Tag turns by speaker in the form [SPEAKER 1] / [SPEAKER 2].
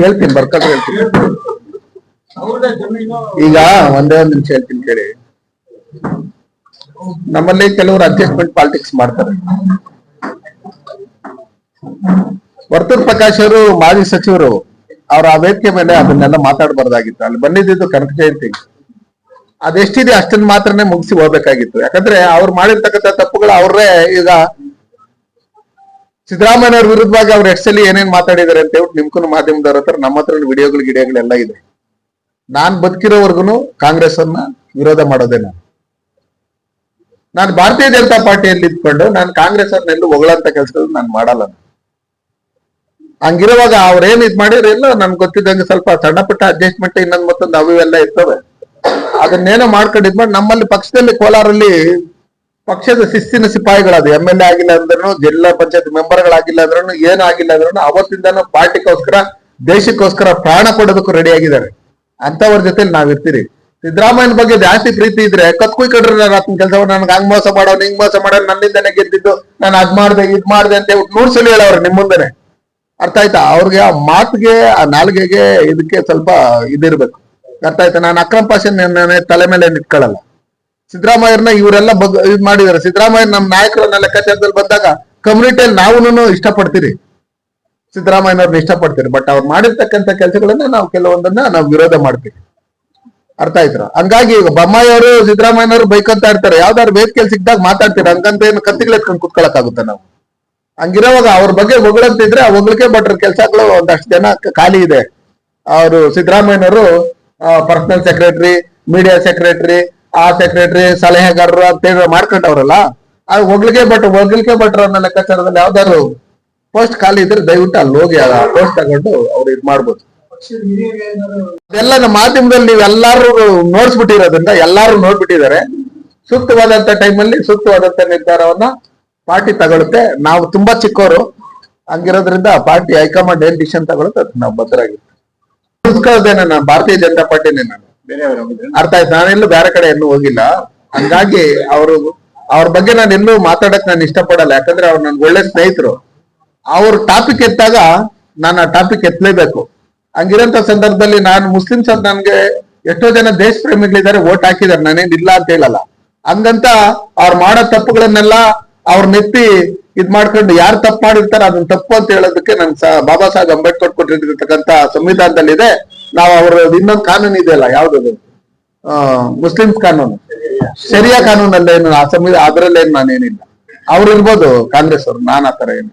[SPEAKER 1] ಹೇಳ್ತೀನಿ ಬರ್ಕೊಟ್ರೆ ಹೇಳ್ತೀನಿ. ಈಗ ಒಂದೇ ಒಂದ್ ನಿಮಿಷ ಹೇಳ್ತೀನಿ ಕೇಳಿ. ನಮ್ಮಲ್ಲಿ ಕೆಲವರು ಅಡ್ಜಸ್ಟ್ಮೆಂಟ್ ಪಾಲಿಟಿಕ್ಸ್ ಮಾಡ್ತಾರೆ. ವರ್ತೂರ್ ಪ್ರಕಾಶ್ ಅವರು, ಮಾಜಿ ಸಚಿವರು, ಅವ್ರ ಆ ವೇದಿಕೆ ಮೇಲೆ ಅದನ್ನೆಲ್ಲ ಮಾತಾಡಬಾರ್ದಾಗಿತ್ತು. ಅಲ್ಲಿ ಬಂದಿದ್ದು ಕನಕ ಜಯಂತಿ. ಅದೆಷ್ಟಿದೆ ಅಷ್ಟನ್ನ ಮಾತ್ರನೇ ಮುಗಿಸಿ ಹೋಗ್ಬೇಕಾಗಿತ್ತು. ಯಾಕಂದ್ರೆ ಅವ್ರು ಮಾಡಿರ್ತಕ್ಕಂಥ ತಪ್ಪುಗಳು ಅವ್ರೇ ಈಗ ಸಿದ್ದರಾಮಯ್ಯ ಅವ್ರ ವಿರುದ್ಧವಾಗಿ ಅವ್ರು ಎಷ್ಟು ಸಲ ಏನೇನ್ ಮಾತಾಡಿದಾರೆ ಅಂತ ಹೇಳ್ಬಿಟ್ಟು ನಿಮ್ಗೂ ಮಾಧ್ಯಮದವ್ರ ಹತ್ರ ನಮ್ಮ ಹತ್ರ ವಿಡಿಯೋಗಳು, ಗಿಡಿಯೋಗಳೆಲ್ಲ ಇದೆ. ನಾನ್ ಬದುಕಿರೋವರ್ಗುನು ಕಾಂಗ್ರೆಸ್ ಅನ್ನ ವಿರೋಧ ಮಾಡೋದೇ ನಾನು. ನಾನು ಭಾರತೀಯ ಜನತಾ ಪಾರ್ಟಿಯಲ್ಲಿ ಇದ್ಕೊಂಡು ನಾನು ಕಾಂಗ್ರೆಸ್ ಅವ್ರನ್ನೆಲ್ಲೂ ಹೊಗಳಂತ ಕೆಲಸ ನಾನು ಮಾಡಲ್ಲ ಹಂಗಿರುವಾಗ ಅವ್ರೇನ್ ಇದ್ ಮಾಡಿದ್ರೆ ಎಲ್ಲ ನನ್ಗೆ ಗೊತ್ತಿದ್ದಂಗೆ ಸ್ವಲ್ಪ ಸಣ್ಣ ಪುಟ್ಟ ಅಡ್ಜಸ್ಟ್ಮೆಂಟ್ ಇನ್ನೊಂದ್ ಮತ್ತೊಂದು ಅವು ಎಲ್ಲಾ ಇರ್ತವೆ. ಅದನ್ನೇನೋ ಮಾಡ್ಕೊಂಡಿದ್ಮೇಲೆ ಮಾಡಿ ನಮ್ಮಲ್ಲಿ ಪಕ್ಷದಲ್ಲಿ ಕೋಲಾರಲ್ಲಿ ಪಕ್ಷದ ಶಿಸ್ತಿನ ಸಿಪಾಯಿಗಳಾದ ಎಂ ಎಲ್ ಎ ಆಗಿಲ್ಲ ಅಂದ್ರೂ ಜಿಲ್ಲಾ ಪಂಚಾಯತ್ ಮೆಂಬರ್ಗಳಾಗಿಲ್ಲ ಅಂದ್ರೂ ಏನು ಆಗಿಲ್ಲ ಅಂದ್ರೂ ಅವತ್ತಿಂದ ಪಾರ್ಟಿಗೋಸ್ಕರ, ದೇಶಕ್ಕೋಸ್ಕರ ಪ್ರಾಣ ಕೊಡೋದಕ್ಕೂ ರೆಡಿ ಆಗಿದ್ದಾರೆ. ಅಂತವ್ರ ಜೊತೆಲಿ ನಾವ್ ಇರ್ತೀರಿ ಸಿದ್ದರಾಮಯ್ಯನ ಬಗ್ಗೆ ಜಾಸ್ತಿ ಪ್ರೀತಿ ಇದ್ರೆ ಕತ್ಕುಯ್ಕೊಂಡ್ರೆ ನಾನು ಆತನ ಕೆಲಸ ನನ್ಗೆ ಹಂಗ್ ಮೋಸ ಮಾಡೋ ಹಿಂಗ್ ಮೋಸ ಮಾಡೋ, ನನ್ನಿಂದನೇ ಗೆದ್ದಿದ್ದು, ನಾನು ಅದ್ ಮಾಡ್ದೆ, ಇದ್ ಮಾಡ್ದೆ ಅಂತ ನೂರ್ ಸಲ ಹೇಳವ್ರೆ ನಿಮ್ ಮುಂದೆನೆ. ಅರ್ಥ ಆಯ್ತಾ? ಅವ್ರಿಗೆ ಆ ಮಾತಿಗೆ, ಆ ನಾಲ್ಗೆಗೆ ಇದಕ್ಕೆ ಸ್ವಲ್ಪ ಇದಿರ್ಬೇಕು. ಅರ್ಥ ಆಯ್ತಾ? ನಾನು ಅಕ್ರಮ್ ಪಾಷನ್ ತಲೆ ಮೇಲೆ ನಿಟ್ಕೊಳ್ಳಲ್ಲ ಸಿದ್ದರಾಮಯ್ಯರನ್ನ ಇವರೆಲ್ಲ ಬಗ್, ಇದ್ ಮಾಡಿದಾರೆ. ಸಿದ್ದರಾಮಯ್ಯ ನಮ್ಮ ನಾಯಕರನ್ನ ಲೆಕ್ಕಾಚಾರದಲ್ಲಿ ಬಂದಾಗ ಕಮ್ಯುನಿಟಿಯಲ್ಲಿ ನಾವು ಇಷ್ಟಪಡ್ತೀರಿ. ಸಿದ್ದರಾಮಯ್ಯನವ್ರನ್ನ ಇಷ್ಟಪಡ್ತೀರಿ. ಬಟ್ ಅವ್ರು ಮಾಡಿರ್ತಕ್ಕಂಥ ಕೆಲಸಗಳನ್ನ ನಾವು ಕೆಲವೊಂದನ್ನ ನಾವು ವಿರೋಧ ಮಾಡ್ತೀವಿ. ಅರ್ಥ ಆಯ್ತರ? ಹಂಗಾಗಿ ಈಗ ಬೊಮ್ಮಾಯಿ ಅವರು ಸಿದ್ದರಾಮಯ್ಯನವರು ಬೈಕಂತ ಇರ್ತಾರೆ. ಯಾವ್ದಾದ್ರು ವೇದಿಕೆಯಲ್ಲಿ ಸಿಕ್ಕಿದಾಗ ಮಾತಾಡ್ತೀರ. ಹಂಗಂತ ಏನು ಕತ್ತಿಗಳು ಎತ್ಕೊಂಡು ಕುತ್ಕೊಳಕ್ಕಾಗುತ್ತೆ ನಾವು? ಹಂಗಿರೋವಾಗ ಅವ್ರ ಬಗ್ಗೆ ಹೊಗಳಂತಿದ್ರೆ ಆ ಹೊಗಳಿಕೆ ಭಟ್ರ ಕೆಲಸಗಳು ಒಂದಷ್ಟು ಜನ ಖಾಲಿ ಇದೆ. ಅವರು ಸಿದ್ದರಾಮಯ್ಯನವರು ಪರ್ಸನಲ್ ಸೆಕ್ರೆಟರಿ ಮೀಡಿಯಾ ಸೆಕ್ರೆಟರಿ ಆ ಸೆಕ್ರೆಟರಿ ಸಲಹೆಗಾರರು ಅಂತ ಹೇಳಿ ಮಾಡ್ಕೊಂಡವ್ರಲ್ಲ ಆ ಹೋಗ್ಲಿಕ್ಕೆ ಭಟ್ ಹೊಗಳಿಕೆ ಭಟ್ರ ಅನ್ನೋ ಲೆಕ್ಕಾಚಾರದಲ್ಲಿ ಯಾವ್ದಾದ್ರು ಪೋಸ್ಟ್ ಖಾಲಿ ಇದ್ರೆ ದಯವಿಟ್ಟು ಅಲ್ಲಿ ಹೋಗಿ ಆ ಪೋಸ್ಟ್ ತಗೊಂಡು ಅವ್ರು ಇದ್ ಮಾಡ್ಬೋದು. ಅದೆಲ್ಲ ನಮ್ಮ ಮಾಧ್ಯಮದಲ್ಲಿ ನೀವು ಎಲ್ಲಾರು ನೋಡ್ಸ್ಬಿಟ್ಟಿರೋದ್ರಿಂದ, ಎಲ್ಲಾರು ನೋಡ್ಬಿಟ್ಟಿದ್ದಾರೆ. ಸೂಕ್ತವಾದಂತ ಟೈಮಲ್ಲಿ ಸೂಕ್ತವಾದಂತ ನಿರ್ಧಾರವನ್ನ ಪಾರ್ಟಿ ತಗೊಳುತ್ತೆ. ನಾವು ತುಂಬಾ ಚಿಕ್ಕವರು ಹಂಗಿರೋದ್ರಿಂದ ಪಾರ್ಟಿ ಹೈಕಮಾಂಡ್ ಏನ್ ಡಿಸಿಷನ್ ತಗೊಳುತ್ತೆ ಅದಕ್ಕೆ ನಾವು ಭದ್ರಾಗಿ ಉಳಿಸ್ಕೊಳ್ಳೋದೇನೆ ನಾನು ಭಾರತೀಯ ಜನತಾ ಪಾರ್ಟಿನೇ ನಾನು. ಅರ್ಥ ಆಯ್ತು. ನಾನೆಲ್ಲೂ ಬೇರೆ ಕಡೆ ಎಲ್ಲೂ ಹೋಗಿಲ್ಲ. ಹಂಗಾಗಿ ಅವರು, ಅವ್ರ ಬಗ್ಗೆ ನಾನು ಎಲ್ಲೂ ಮಾತಾಡಕ್ ನಾನು ಇಷ್ಟಪಡಲ್ಲ. ಯಾಕಂದ್ರೆ ಅವ್ರು ನನ್ಗೆ ಒಳ್ಳೆ ಸ್ನೇಹಿತರು. ಅವ್ರ ಟಾಪಿಕ್ ಎತ್ತಾಗ ನಾನು ಆ ಟಾಪಿಕ್ ಎತ್ತಲೇಬೇಕು ಹಂಗಿರೋಂತ ಸಂದರ್ಭದಲ್ಲಿ ನಾನು ಮುಸ್ಲಿಮ್ಸ್ ಅಂತ ನನ್ಗೆ ಎಷ್ಟೋ ಜನ ದೇಶ ಪ್ರೇಮಿಗಳಿದ್ದಾರೆ ಓಟ್ ಹಾಕಿದ್ದಾರೆ. ನಾನೇನ್ ಇಲ್ಲ ಅಂತ ಹೇಳಲ್ಲ. ಹಂಗಂತ ಅವ್ರು ಮಾಡೋ ತಪ್ಪುಗಳನ್ನೆಲ್ಲ ಅವ್ರ ನೆತ್ತಿ ಇದ್ ಮಾಡ್ಕೊಂಡು ಯಾರು ತಪ್ಪು ಮಾಡಿರ್ತಾರ ಅದನ್ನ ತಪ್ಪು ಅಂತ ಹೇಳೋದಕ್ಕೆ ನನ್ ಬಾಬಾ ಸಾಹೇಬ್ ಅಂಬೇಡ್ಕರ್ ಕೊಟ್ಟಿರ್ತಕ್ಕಂತ ಸಂವಿಧಾನದಲ್ಲಿ ಇದೆ ನಾವು ಅವರ ಇನ್ನೊಂದು ಕಾನೂನು ಇದೆಯಲ್ಲ ಯಾವ್ದದು? ಆ, ಮುಸ್ಲಿಮ್ಸ್ ಕಾನೂನು. ಶರಿಯಾ ಕಾನೂನಲ್ಲೇನು ಆ ಸಂವಿಧಾನ ಅದ್ರಲ್ಲೇನು ನಾನೇನಿಲ್ಲ. ಅವ್ರು ಇರ್ಬೋದು ಕಾಂಗ್ರೆಸ್ ಅವ್ರು ನಾನ್ ಆತರ ಏನು